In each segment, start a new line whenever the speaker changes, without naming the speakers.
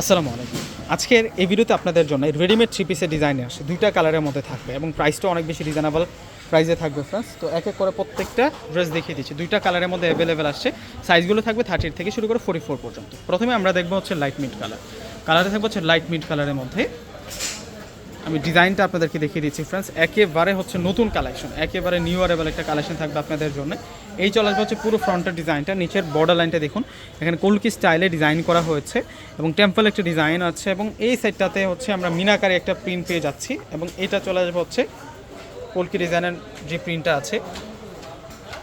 আসসালামু আলাইকুম। আজকের এই ভিডিওতে আপনাদের জন্য রেডিমেড থ্রি পিসের ডিজাইনে আসে দুইটা কালারের মধ্যে থাকবে এবং প্রাইসটা অনেক বেশি রিজনেবল প্রাইসে থাকবে ফ্রেন্ডস তো এক এক করে প্রত্যেকটা ড্রেস দেখিয়ে দিচ্ছি। দুইটা কালারের মধ্যে অ্যাভেলেবেল আসছে। সাইজগুলো থাকবে থার্টির থেকে শুরু করে ফোর্টি ফোর পর্যন্ত। প্রথমে আমরা দেখব হচ্ছে লাইট মিড কালার কালারে থাকবে হচ্ছে লাইট মিড কালারের মধ্যে। আমি ডিজাইনটা আপনাদেরকে দেখিয়ে দিচ্ছি ফ্রেন্ডস একেবারে হচ্ছে নতুন কালেকশন একেবারে নিউ অ্যারেবল একটা কালেকশন থাকবে আপনাদের জন্য। এই চলে আসবে হচ্ছে পুরো ফ্রন্টের ডিজাইনটা নিচের বর্ডার লাইনটা দেখুন। এখানে কলকি স্টাইলে ডিজাইন করা হয়েছে এবং টেম্পল একটা ডিজাইন আছে এবং এই সাইডটাতে হচ্ছে আমরা মিনাকারি একটা প্রিন্ট পেয়ে যাচ্ছি এবং এটা চলে আসবে হচ্ছে কলকি ডিজাইনের যে প্রিন্টটা আছে।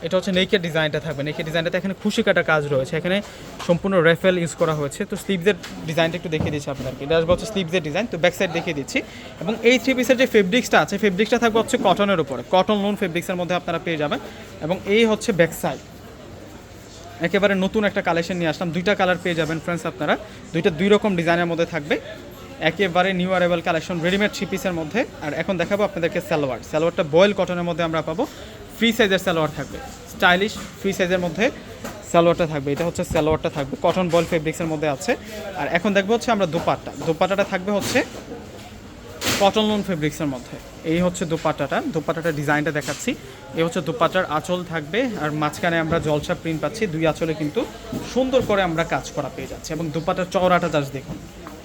এটা হচ্ছে নেকের ডিজাইনটা থাকবে। নেকের ডিজাইনটাতে এখানে খুশি কাটা কাজ রয়েছে। এখানে সম্পূর্ণ রেফেল ইউজ করা হয়েছে। তো স্লিভসের ডিজাইনটা একটু দেখিয়ে দিচ্ছি আপনাদেরকে। এটা আসবে হচ্ছে স্লিভসের ডিজাইন। তো ব্যাক সাইড দেখিয়ে দিচ্ছি। এবং এই থ্রি পিসের যে ফেব্রিক্সটা আছে ফেব্রিক্সটা থাকবে হচ্ছে কটনের উপরে। কটন লোন ফেব্রিক্সের মধ্যে আপনারা পেয়ে যাবেন। এবং এই হচ্ছে ব্যাক সাইড একেবারে নতুন একটা কালেকশন নিয়ে আসলাম। দুইটা কালার পেয়ে যাবেন ফ্রেন্ডস আপনারা। দুইটা দুই রকম ডিজাইনের মধ্যে থাকবে। একেবারে নিউ অ্যারেবল কালেকশন রেডিমেড থ্রি পিসের মধ্যে। আর এখন দেখাবো আপনাদেরকে সালোয়ার। সালোয়ারটা বয়েল কটনের মধ্যে আমরা পাবো। ফ্রি সাইজের সালোয়ার থাকবে। স্টাইলিশ ফ্রি সাইজের মধ্যে সালোয়ারটা থাকবে। এটা হচ্ছে সালোয়ারটা থাকবে। কটন বয়েল ফেব্রিক্সের মধ্যে আছে। আর এখন দেখব হচ্ছে আমরা দোপাট্টা। দোপাট্টাটা থাকবে হচ্ছে কটন লোন ফেব্রিক্সের মধ্যে। এই হচ্ছে দোপাট্টাটা। দোপাট্টাটা ডিজাইনটা দেখাচ্ছি। এই হচ্ছে দোপাট্টার আঁচল থাকবে। আর মাঝখানে আমরা জলসা প্রিন্ট পাচ্ছি। দুই আঁচলে কিন্তু সুন্দর করে আমরা কাজ করা পেয়ে যাচ্ছি। এবং দোপাট্টার চওড়াটা জাস্ট দেখুন।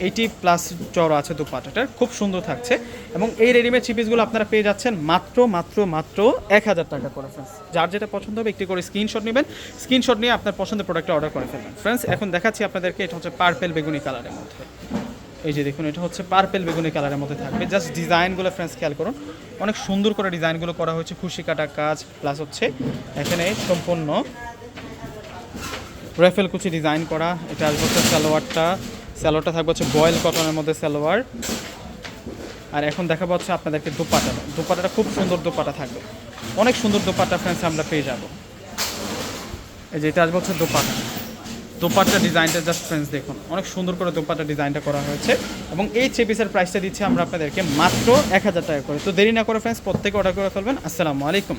এইটি প্লাস চওড়া আছে দোপাট্টাটার খুব সুন্দর থাকছে। এবং এই রেডিমেড চিপিসগুলো আপনারা পেয়ে যাচ্ছেন মাত্র মাত্র মাত্র এক হাজার টাকা করে ফ্রেন্ডস যার যেটা পছন্দ হবে একটি করে স্ক্রিনশট নেবেন। স্ক্রিনশট নিয়ে আপনার পছন্দের প্রোডাক্টটা অর্ডার করে ফেলবেন। ফ্রেন্ডস এখন দেখাচ্ছি আপনাদেরকে, এটা হচ্ছে পার্পেল বেগুনি কালারের মধ্যে। এই যে দেখুন, এটা হচ্ছে পার্পেল বেগুনি কালারের মধ্যে থাকবে। জাস্ট ডিজাইনগুলো ফ্রেন্ডস খেয়াল করুন। অনেক সুন্দর করে ডিজাইনগুলো করা হয়েছে। খুশি কাটা কাজ প্লাস হচ্ছে এখানে সম্পূর্ণ রেফেল কুচি ডিজাইন করা। এটা আসবে সালোয়ারটা। সালোয়ারটা থাকবে হচ্ছে বয়েল কটনের মধ্যে সালোয়ার আর এখন দেখাবো হচ্ছে আপনাদেরকে দোপাটাটা দোপাটাটা খুব সুন্দর দোপাটা থাকবে। অনেক সুন্দর দোপাটা ফ্রেন্ডস আমরা পেয়ে যাব। এই যে এটা আসবে হচ্ছে দোপাটা। দোপাট্টা ডিজাইনটা জাস্ট ফ্রেন্ডস দেখুন। অনেক সুন্দর করে দোপাট্টা ডিজাইনটা করা হয়েছে। এবং এই থ্রি পিসের প্রাইসটা দিচ্ছি আমরা আপনাদেরকে মাত্র এক হাজার টাকা করে। তো দেরি না করে ফ্রেন্ডস প্রত্যেকে অর্ডার করে ফেলবেন। আসসালামু আলাইকুম।